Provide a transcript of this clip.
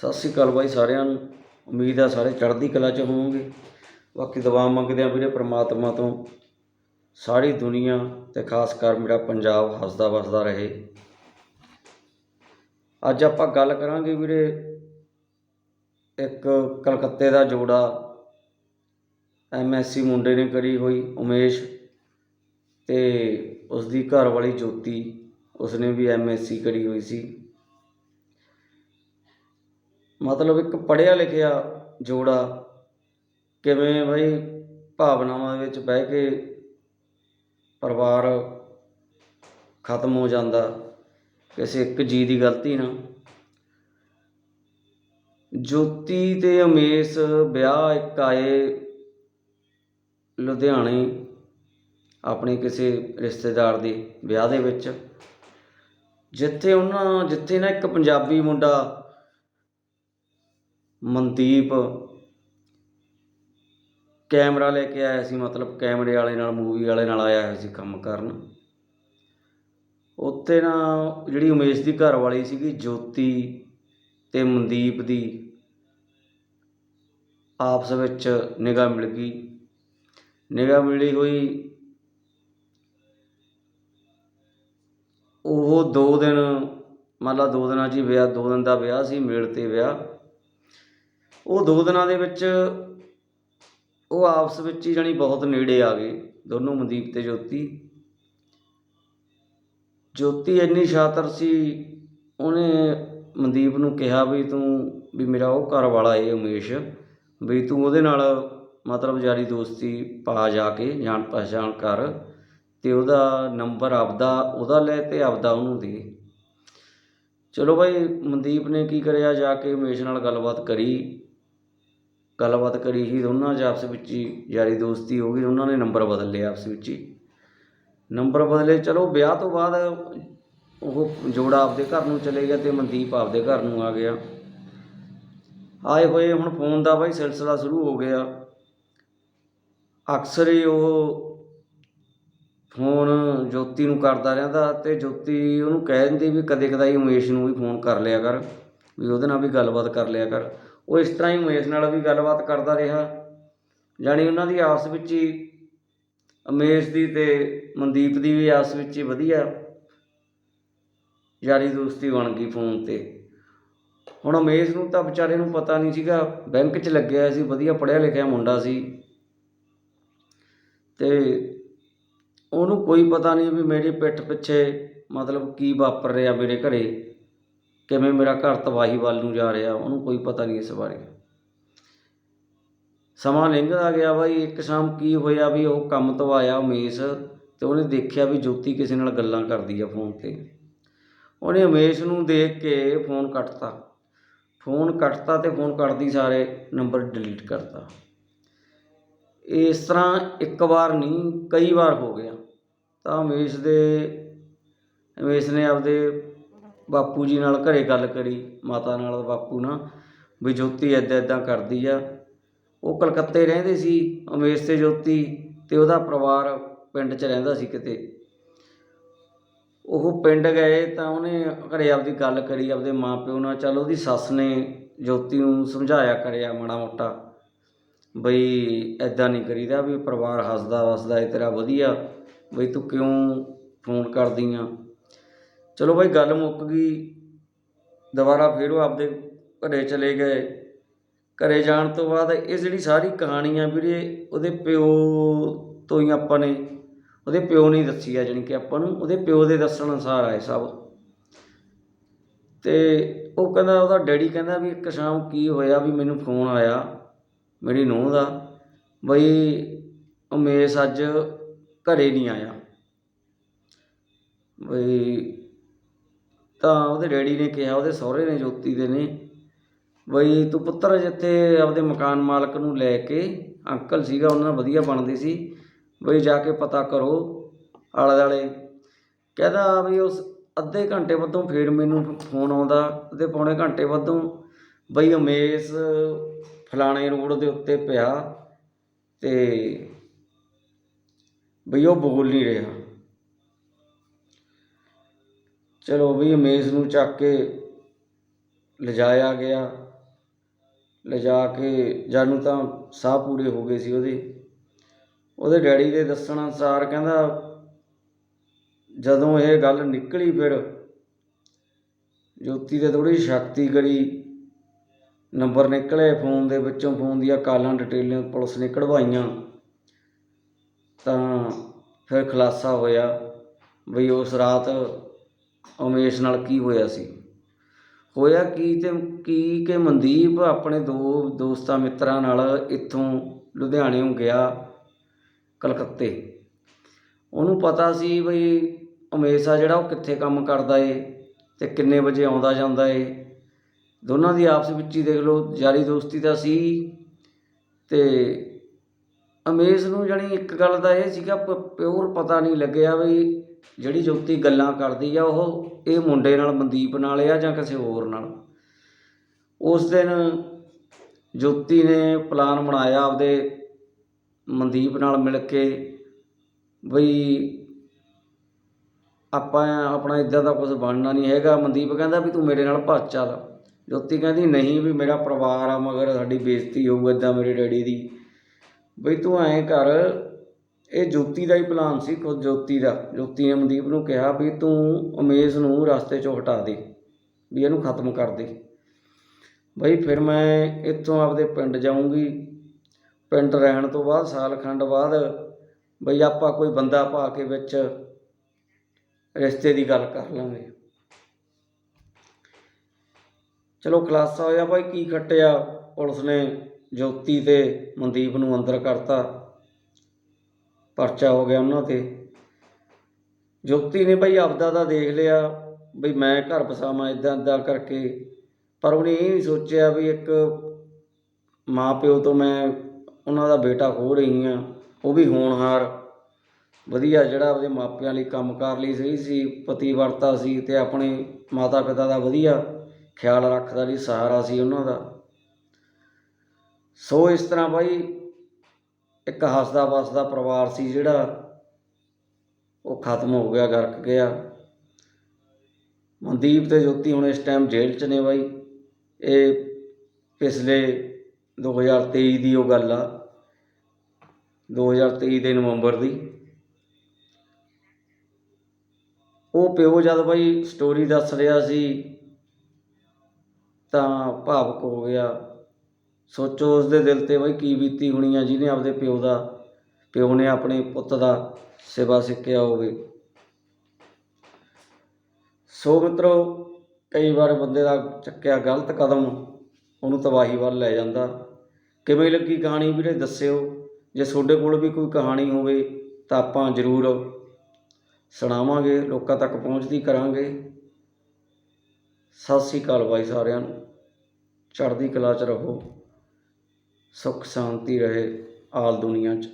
ਸਤਿ ਸ੍ਰੀ ਅਕਾਲ ਬਾਈ ਸਾਰਿਆਂ ਨੂੰ। ਉਮੀਦ ਆ ਸਾਰੇ ਚੜ੍ਹਦੀ ਕਲਾ 'ਚ ਹੋਵੋਗੇ। ਬਾਕੀ ਦੁਆ ਮੰਗਦੇ ਆ ਵੀਰੇ ਪ੍ਰਮਾਤਮਾ ਤੋਂ ਸਾਰੀ ਦੁਨੀਆ ਤੇ ਖਾਸ ਕਰ ਮੇਰਾ ਪੰਜਾਬ ਹੱਸਦਾ ਵਸਦਾ ਰਹੇ। ਅੱਜ ਆਪਾਂ ਗੱਲ ਕਰਾਂਗੇ ਵੀਰੇ ਇੱਕ ਕਲਕੱਤੇ ਦਾ ਜੋੜਾ। ਐਮਐਸਸੀ ਮੁੰਡੇ ਨੇ ਕਰੀ ਹੋਈ ਉਮੇਸ਼ ਤੇ ਉਸ ਦੀ ਘਰ ਵਾਲੀ ਜੋਤੀ, ਉਸਨੇ ਵੀ ਐਮਐਸਸੀ ਕਰੀ ਹੋਈ ਸੀ। ਮਤਲਬ ਇੱਕ ਪੜ੍ਹਿਆ ਲਿਖਿਆ ਜੋੜਾ ਕਿਵੇਂ ਬਈ ਭਾਵਨਾਵਾਂ ਵਿੱਚ ਬਹਿ ਕੇ ਪਰਿਵਾਰ ਖਤਮ ਹੋ ਜਾਂਦਾ, ਕਿਸੇ ਇੱਕ ਜੀ ਦੀ ਗਲਤੀ ਨਾਲ। ਜੋਤੀ ਤੇ ਅਮੇਸ਼ ਵਿਆਹ ਇੱਕ ਆਏ ਲੁਧਿਆਣੇ ਆਪਣੇ ਕਿਸੇ ਰਿਸ਼ਤੇਦਾਰ ਦੇ ਵਿਆਹ ਦੇ ਵਿੱਚ, ਜਿੱਥੇ ਉਹਨਾਂ, ਜਿੱਥੇ ਨਾ ਇੱਕ ਪੰਜਾਬੀ ਮੁੰਡਾ ਮਨਦੀਪ। ਕੈਮਰਾ ਲੈ ਕੇ ਆਇਆ ਸੀ, ਮਤਲਬ ਕੈਮਰੇ ਵਾਲੇ ਨਾਲ ਮੂਵੀ ਵਾਲੇ ਨਾਲ ਆਇਆ ਹੋਇਆ ਸੀ ਕੰਮ ਕਰਨ। ਉੱਥੇ ਨਾ ਜਿਹੜੀ ਉਮੇਸ਼ ਦੀ ਘਰ ਵਾਲੀ ਸੀਗੀ, ਜੋਤੀ ਤੇ ਮਨਦੀਪ ਦੀ, ਆਪਸ ਵਿੱਚ ਨਿਗਾਹ ਮਿਲ ਗਈ। ਨਿਗਾਹ ਮਿਲੀ ਹੋਈ, ਉਹ ਦੋ ਦਿਨ, ਮੰਨ ਲਾ ਦੋ ਦਿਨਾਂ 'ਚ ਵਿਆਹ, ਦੋ ਦਿਨ ਦਾ ਵਿਆਹ ਸੀ, ਮੇਲ ਤੇ ਵਿਆਹ। ਉਹ ਦੋ ਦਿਨਾਂ ਦੇ ਵਿੱਚ ਉਹ ਆਪਸ ਵਿੱਚ ਹੀ ਜਾਣੀ ਬਹੁਤ ਨੇੜੇ ਆ ਗਏ, ਦੋਨੋਂ ਮਨਦੀਪ ਤੇ ਜੋਤੀ। ਜੋਤੀ ਇੰਨੀ ਸ਼ਾਤਰ ਸੀ, ਉਹਨੇ ਮਨਦੀਪ ਨੂੰ ਕਿਹਾ ਵੀ ਤੂੰ, ਵੀ ਮੇਰਾ ਉਹ ਘਰ ਵਾਲਾ ਏ ਉਮੇਸ਼, ਵੀ ਤੂੰ ਉਹਦੇ ਨਾਲ ਮਤਲਬ ਯਾਰੀ ਦੋਸਤੀ ਪਾ ਜਾ ਕੇ, ਜਾਣ ਪਛਾਣ ਕਰ ਤੇ ਉਹਦਾ ਨੰਬਰ ਆਪਦਾ, ਉਹਦਾ ਲੈ ਤੇ ਆਪਦਾ ਉਹਨੂੰ ਦੇ। ਚਲੋ ਭਾਈ ਮਨਦੀਪ ਨੇ ਕੀ ਕਰਿਆ, ਜਾ ਕੇ ਉਮੇਸ਼ ਨਾਲ ਗੱਲਬਾਤ ਕਰੀ। ਗੱਲਬਾਤ ਕਰੀ ਸੀ, ਦੋਨਾਂ 'ਚ ਆਪਸ ਵਿੱਚ ਹੀ, ਯਾਰੀ ਦੋਸਤੀ ਹੋ ਗਈ ਉਹਨਾਂ ਨੇ ਨੰਬਰ ਬਦਲ ਲਿਆ ਆਪਸ ਵਿੱਚ ਹੀ। ਨੰਬਰ ਬਦਲੇ, ਚਲੋ ਵਿਆਹ ਤੋਂ ਬਾਅਦ ਉਹ ਜੋੜਾ ਆਪਦੇ ਘਰ ਨੂੰ ਚਲੇ ਗਿਆ ਤੇ ਮਨਦੀਪ ਆਪਦੇ ਘਰ ਨੂੰ ਆ ਗਿਆ। ਆਏ ਹੋਏ ਹੁਣ ਫੋਨ ਦਾ ਬਾਈ ਸਿਲਸਿਲਾ ਸ਼ੁਰੂ ਹੋ ਗਿਆ। ਅਕਸਰ ਹੀ ਉਹ ਫੋਨ ਜੋਤੀ ਨੂੰ ਕਰਦਾ ਰਹਿੰਦਾ ਤੇ ਜੋਤੀ ਉਹਨੂੰ ਕਹਿ ਦਿੰਦੀ ਵੀ ਕਦੇ ਕਦਾਈ ਉਮੇਸ਼ ਨੂੰ ਵੀ ਫੋਨ ਕਰ ਲਿਆ ਕਰ, ਵੀ ਉਹਦੇ ਨਾਲ ਵੀ ਗੱਲਬਾਤ ਕਰ ਲਿਆ ਕਰ। ਉਹ ਇਸ ਤਰ੍ਹਾਂ ਹੀ ਉਮੇਸ਼ ਨਾਲ ਵੀ ਗੱਲਬਾਤ ਕਰਦਾ ਰਿਹਾ। ਜਾਣੀ ਉਹਨਾਂ ਦੀ ਆਪਸ ਵਿੱਚ ਹੀ ਉਮੇਸ਼ ਦੀ ਤੇ ਮਨਦੀਪ ਦੀ ਵੀ ਆਪਸ ਵਿੱਚ ਹੀ ਵਧੀਆ ਯਾਰੀ ਦੋਸਤੀ ਬਣ ਗਈ ਫੋਨ ਤੇ। ਹੁਣ ਉਮੇਸ਼ ਨੂੰ ਤਾਂ ਵਿਚਾਰੇ ਨੂੰ ਪਤਾ ਨਹੀਂ ਸੀਗਾ, ਬੈਂਕ 'ਚ ਲੱਗਿਆ ਸੀ, ਵਧੀਆ ਪੜ੍ਹਿਆ ਲਿਖਿਆ ਮੁੰਡਾ ਸੀ। ਤੇ ਉਹਨੂੰ ਕੋਈ ਪਤਾ ਨਹੀਂ ਵੀ ਮੇਰੀ ਪਿੱਠ ਪਿੱਛੇ ਮਤਲਬ ਕੀ ਵਾਪਰ ਰਿਹਾ ਮੇਰੇ ਘਰੇ। ਕਿਵੇਂ ਮੇਰਾ ਘਰ ਤਬਾਹੀ ਵੱਲ ਨੂੰ ਜਾ ਰਿਹਾ, ਉਹਨੂੰ ਕੋਈ ਪਤਾ ਨਹੀਂ ਇਸ ਬਾਰੇ। ਸਮਾਂ ਲੰਘਦਾ ਗਿਆ ਬਾਈ, ਇੱਕ ਸ਼ਾਮ ਕੀ ਹੋਇਆ ਵੀ ਉਹ ਕੰਮ ਤੋਂ ਆਇਆ ਉਮੇਸ਼ ਤੇ ਉਹਨੇ ਦੇਖਿਆ ਵੀ ਜੋਤੀ ਕਿਸੇ ਨਾਲ ਗੱਲਾਂ ਕਰਦੀ ਆ ਫੋਨ ਤੇ। ਉਹਨੇ ਉਮੇਸ਼ ਨੂੰ ਦੇਖ ਕੇ ਫੋਨ ਕੱਟਤਾ। ਫੋਨ ਕੱਟਤਾ ਤੇ ਫੋਨ ਕੱਟਦੀ ਸਾਰੇ ਨੰਬਰ ਡਿਲੀਟ ਕਰਤਾ। ਇਸ ਤਰ੍ਹਾਂ ਇੱਕ ਵਾਰ ਨਹੀਂ, ਕਈ ਵਾਰ ਹੋ ਗਿਆ। ਤਾਂ ਉਮੇਸ਼ ਦੇ, ਉਮੇਸ਼ ਨੇ ਆਪਦੇ ਬਾਪੂ ਜੀ ਨਾਲ ਘਰੇ ਗੱਲ ਕਰੀ, ਮਾਤਾ ਨਾਲ ਬਾਪੂ ਨਾਲ, ਵੀ ਜੋਤੀ ਐਦਾਂ ਐਦਾਂ ਕਰਦੀ ਆ। ਉਹ ਕਲਕੱਤੇ ਰਹਿੰਦੇ ਸੀ ਉਮੇਸ਼ ਤੇ ਜੋਤੀ ਤੇ ਉਹਦਾ ਪਰਿਵਾਰ ਪਿੰਡ 'ਚ ਰਹਿੰਦਾ ਸੀ ਕਿਤੇ। ਉਹ ਪਿੰਡ ਗਏ ਤਾਂ ਉਹਨੇ ਘਰੇ ਆਪਦੀ ਗੱਲ ਕਰੀ, ਆਪਦੇ ਮਾਪਿਓ ਨਾਲ, ਚੱਲ ਉਹਦੀ ਸੱਸ ਨੇ ਜੋਤੀ ਨੂੰ ਸਮਝਾਇਆ ਕਰਿਆ ਮਾੜਾ ਮੋਟਾ, ਬਈ ਐਦਾਂ ਨਹੀਂ ਕਰੀਦਾ ਵੀ ਪਰਿਵਾਰ ਹੱਸਦਾ ਵਸਦਾ ਏ ਤੇਰਾ ਵਧੀਆ, ਬਈ ਤੂੰ ਕਿਉਂ ਫੋਨ ਕਰਦੀ ਆ? ਚਲੋ ਬਾਈ ਗੱਲ ਮੁੱਕ ਗਈ। ਦੁਬਾਰਾ ਫਿਰ ਉਹ ਆਪਦੇ ਘਰੇ ਚਲੇ ਗਏ। ਘਰੇ ਜਾਣ ਤੋਂ ਬਾਅਦ ਇਹ ਜਿਹੜੀ ਸਾਰੀ ਕਹਾਣੀ ਆ ਵੀਰੇ, ਉਹਦੇ ਪਿਓ ਤੋਂ ਹੀ ਆਪਾਂ ਨੇ, ਉਹਦੇ ਪਿਓ ਨੇ ਦੱਸੀ ਆ ਜਾਣੀ ਕਿ ਆਪਾਂ ਨੂੰ, ਉਹਦੇ ਪਿਓ ਦੇ ਦੱਸਣ ਅਨੁਸਾਰ ਆਏ ਸਭ। ਤੇ ਉਹ ਕਹਿੰਦਾ, ਉਹਦਾ ਡੈਡੀ ਕਹਿੰਦਾ ਵੀ ਇੱਕ ਸ਼ਾਮ ਕੀ ਹੋਇਆ ਵੀ ਮੈਨੂੰ ਫੋਨ ਆਇਆ, ਮੇਰੀ ਨੂੰਹ ਦਾ, ਬਈ ਉਮੇਸ਼ ਅੱਜ ਘਰੇ ਨਹੀਂ ਆਇਆ। ਬਈ ਤਾਂ ਉਹਦੇ ਡੈਡੀ ਨੇ ਕਿਹਾ, ਉਹਦੇ ਸਹੁਰੇ ਨੇ, ਜੋਤੀ ਦੇ ਨੇ, ਬਈ ਤੂੰ ਪੁੱਤਰ ਜਿੱਥੇ ਆਪਦੇ ਮਕਾਨ ਮਾਲਕ ਨੂੰ ਲੈ ਕੇ ਅੰਕਲ ਸੀਗਾ, ਉਹਨਾਂ ਨਾਲ ਵਧੀਆ ਬਣਦੀ ਸੀ, ਬਈ ਜਾ ਕੇ ਪਤਾ ਕਰੋ ਆਲੇ ਦੁਆਲੇ ਕਹਿੰਦਾ ਵੀ ਉਸ ਅੱਧੇ ਘੰਟੇ ਵੱਧੋਂ ਫੇਰ ਮੈਨੂੰ ਫੋਨ ਆਉਂਦਾ ਅੱਧੇ ਪੌਣੇ ਘੰਟੇ ਵੱਧੋਂ ਬਈ ਉਮੇਸ਼ ਫਲਾਣੇ ਰੋਡ ਦੇ ਉੱਤੇ ਪਿਆ ਤੇ ਬਈ ਉਹ ਬੋਲ ਨਹੀਂ ਰਿਹਾ। ਚਲੋ ਵੀ ਉਮੇਸ਼ ਨੂੰ ਚੱਕ ਕੇ ਲਿਜਾਇਆ ਗਿਆ। ਲਿਜਾ ਕੇ ਜਾਨੂੰ ਤਾਂ ਸਾਹ ਪੂਰੇ ਹੋ ਗਏ ਸੀ ਉਹਦੇ। ਉਹਦੇ ਡੈਡੀ ਦੇ ਦੱਸਣ ਅਨੁਸਾਰ ਕਹਿੰਦਾ, ਜਦੋਂ ਇਹ ਗੱਲ ਨਿਕਲੀ ਫਿਰ ਜੋਤੀ ਤੇ ਥੋੜੀ ਸ਼ਕਤੀ ਕਰੀ। ਨੰਬਰ ਨਿਕਲੇ ਫੋਨ ਦੇ ਵਿੱਚੋਂ, ਫੋਨ ਦੀਆਂ ਕਾਲਾਂ ਡਿਟੇਲਾਂ ਪੁਲਿਸ ਨੇ ਕਢਵਾਈਆਂ। ਤਾਂ ਫਿਰ ਖੁਲਾਸਾ ਹੋਇਆ ਵੀ ਉਸ ਰਾਤ ਉਮੇਸ਼ ਨਾਲ ਕੀ ਹੋਇਆ ਸੀ? ਹੋਇਆ ਕੀ ਤੇ ਕੀ ਕਿ ਮਨਦੀਪ ਆਪਣੇ ਦੋ ਦੋਸਤਾਂ ਮਿੱਤਰਾਂ ਨਾਲ ਇੱਥੋਂ ਲੁਧਿਆਣਿਓਂ ਗਿਆ ਕਲਕੱਤੇ। ਉਹਨੂੰ ਪਤਾ ਸੀ ਬਈ ਉਮੇਸ਼ ਆ ਜਿਹੜਾ ਉਹ ਕਿੱਥੇ ਕੰਮ ਕਰਦਾ ਏ ਤੇ ਕਿੰਨੇ ਵਜੇ ਆਉਂਦਾ ਜਾਂਦਾ ਏ। ਦੋਨਾਂ ਦੀ ਆਪਸ ਵਿੱਚ ਹੀ ਦੇਖ ਲਓ, ਯਾਰੀ ਦੋਸਤੀ ਤਾਂ ਸੀ। ਤੇ ਅਮੇਸ਼ ਨੂੰ ਜਾਣੀ ਇੱਕ ਗੱਲ ਦਾ ਇਹ ਸੀਗਾ ਪਿਓਰ ਪਤਾ ਨਹੀਂ ਲੱਗਿਆ ਵੀ ਜਿਹੜੀ ਜੋਤੀ ਗੱਲਾਂ ਕਰਦੀ ਆ, ਉਹ ਇਹ ਮੁੰਡੇ ਨਾਲ, ਮਨਦੀਪ ਨਾਲ ਆ ਜਾਂ ਕਿਸੇ ਹੋਰ ਨਾਲ? ਉਸ ਦਿਨ ਜੋਤੀ ਨੇ ਪਲਾਨ ਬਣਾਇਆ ਆਪਦੇ ਮਨਦੀਪ ਨਾਲ ਮਿਲ ਕੇ ਬਈ ਆਪਾਂ ਆਪਣਾ ਇਦਾਂ ਦਾ ਕੁਝ ਬਣਨਾ ਨਹੀਂ ਹੈਗਾ। ਮਨਦੀਪ ਕਹਿੰਦਾ ਵੀ ਤੂੰ ਮੇਰੇ ਨਾਲ ਭੱਜ ਚੱਲ। ਜੋਤੀ ਕਹਿੰਦੀ, ਨਹੀਂ ਵੀ ਮੇਰਾ ਪਰਿਵਾਰ ਆ, ਮਗਰ ਸਾਡੀ ਬੇਇੱਜ਼ਤੀ ਹੋਊ ਇਦਾਂ ਮੇਰੇ ਡੈਡੀ ਦੀ। ਬਈ ਤੂੰ ਐਂ ਕਰ ਇਹ ਜੋਤੀ ਦਾ ਹੀ ਪਲਾਨ ਸੀ, ਖੁਦ ਜੋਤੀ ਦਾ। ਜੋਤੀ ਨੇ ਮਨਦੀਪ ਨੂੰ ਕਿਹਾ ਵੀ ਤੂੰ ਉਮੇਸ਼ ਨੂੰ ਰਸਤੇ 'ਚੋਂ ਹਟਾ ਦੇ, ਵੀ ਇਹਨੂੰ ਖਤਮ ਕਰ ਦੇ। ਬਈ ਫਿਰ ਮੈਂ ਇੱਥੋਂ ਆਪਦੇ ਪਿੰਡ ਜਾਊਂਗੀ। ਪਿੰਡ ਰਹਿਣ ਤੋਂ ਬਾਅਦ, ਸਾਲ ਖੰਡ ਬਾਅਦ, ਬਈ ਆਪਾਂ ਕੋਈ ਬੰਦਾ ਪਾ ਕੇ ਵਿੱਚ ਰਿਸ਼ਤੇ ਦੀ ਗੱਲ ਕਰ ਲਾਂਗੇ। ਚਲੋ ਖੁਲਾਸਾ ਹੋਇਆ ਭਾਈ ਕੀ ਖੱਟਿਆ। ਪੁਲਿਸ ਨੇ ਜੋਤੀ ਤੇ ਮਨਦੀਪ ਨੂੰ ਅੰਦਰ ਕਰਤਾ। ਪਰਚਾ ਹੋ ਗਿਆ ਉਹਨਾਂ ਤੇ। ਜੋਤੀ ਨੇ ਭਾਈ ਆਪਦਾ ਦਾ ਦੇਖ ਲਿਆ ਵੀ ਮੈਂ ਘਰ ਬਸਾਵਾਂ ਇਦਾਂ ਇਦਾਂ ਕਰਕੇ। ਪਰ ਉਹਨੇ ਇਹ ਨਹੀਂ ਸੋਚਿਆ ਵੀ ਇੱਕ ਮਾਂ ਪਿਓ ਤੋਂ ਮੈਂ ਉਹਨਾਂ ਦਾ ਬੇਟਾ ਖੋ ਰਹੀ ਹਾਂ, ਉਹ ਵੀ ਹੋਣਹਾਰ। ਵਧੀਆ ਜਿਹੜਾ ਆਪਦੇ ਮਾਪਿਆਂ ਲਈ ਕੰਮ ਕਰ ਲਈ, ਸਹੀ ਸੀ, ਪਤੀ ਵਰਤਾ ਸੀ ਤੇ ਆਪਣੇ ਮਾਤਾ ਪਿਤਾ ਦਾ ਵਧੀਆ ਖਿਆਲ ਰੱਖਦਾ ਲਈ ਸਹਾਰਾ ਸੀ ਉਹਨਾਂ ਦਾ। ਸੋ ਇਸ ਤਰ੍ਹਾਂ ਬਾਈ ਇੱਕ ਹੱਸਦਾ ਵਸਦਾ ਪਰਿਵਾਰ ਸੀ ਜਿਹੜਾ ਉਹ ਖਤਮ ਹੋ ਗਿਆ, ਗਰਕ ਗਿਆ। ਮਨਦੀਪ ਤੇ ਜੋਤੀ ਹੁਣ ਇਸ ਟਾਈਮ ਜੇਲ੍ਹ 'ਚ ਨੇ ਬਾਈ। ਇਹ ਪਿਛਲੇ 2023 ਦੀ ਉਹ ਗੱਲ ਆ। 2023 ਦੇ ਨਵੰਬਰ ਦੀ। ਉਹ ਪਿਓ ਜਦ ਬਾਈ ਸਟੋਰੀ ਦੱਸ ਰਿਹਾ ਸੀ, ਤਾਂ ਭਾਵਕ ਹੋ ਗਿਆ। ਸੋਚੋ ਉਸ ਦੇ ਦਿਲ ਤੇ ਬਈ ਕੀ ਬੀਤੀ ਹੋਣੀ ਆ ਜਿਹਨੇ ਆਪਦੇ ਪਿਓ ਦਾ, ਪਿਓ ਨੇ ਆਪਣੇ ਪੁੱਤ ਦਾ ਸੇਵਾ ਸਿੱਖਿਆ ਹੋਵੇ। ਸੋ ਮਿੱਤਰੋ, ਕਈ ਵਾਰ ਬੰਦੇ ਦਾ ਚੱਕਿਆ ਗਲਤ ਕਦਮ, ਉਹਨੂੰ ਤਬਾਹੀ ਵੱਲ ਲੈ ਜਾਂਦਾ। ਕਿਵੇਂ ਲੱਗੀ ਕਹਾਣੀ ਵੀਰੇ, ਦੱਸਿਓ। ਜੇ ਤੁਹਾਡੇ ਕੋਲ ਵੀ ਕੋਈ ਕਹਾਣੀ ਹੋਵੇ, ਤਾਂ ਆਪਾਂ ਜ਼ਰੂਰ ਸੁਣਾਵਾਂਗੇ, ਲੋਕਾਂ ਤੱਕ ਪਹੁੰਚਦੀ ਕਰਾਂਗੇ। ਸਤਿ ਸ੍ਰੀ ਅਕਾਲ ਬਾਈ ਸਾਰਿਆਂ ਨੂੰ। ਚੜ੍ਹਦੀ ਕਲਾ 'ਚ ਰਹੋ। ਸੁੱਖ ਸ਼ਾਂਤੀ ਰਹੇ ਆਲ ਦੁਨੀਆ 'ਚ।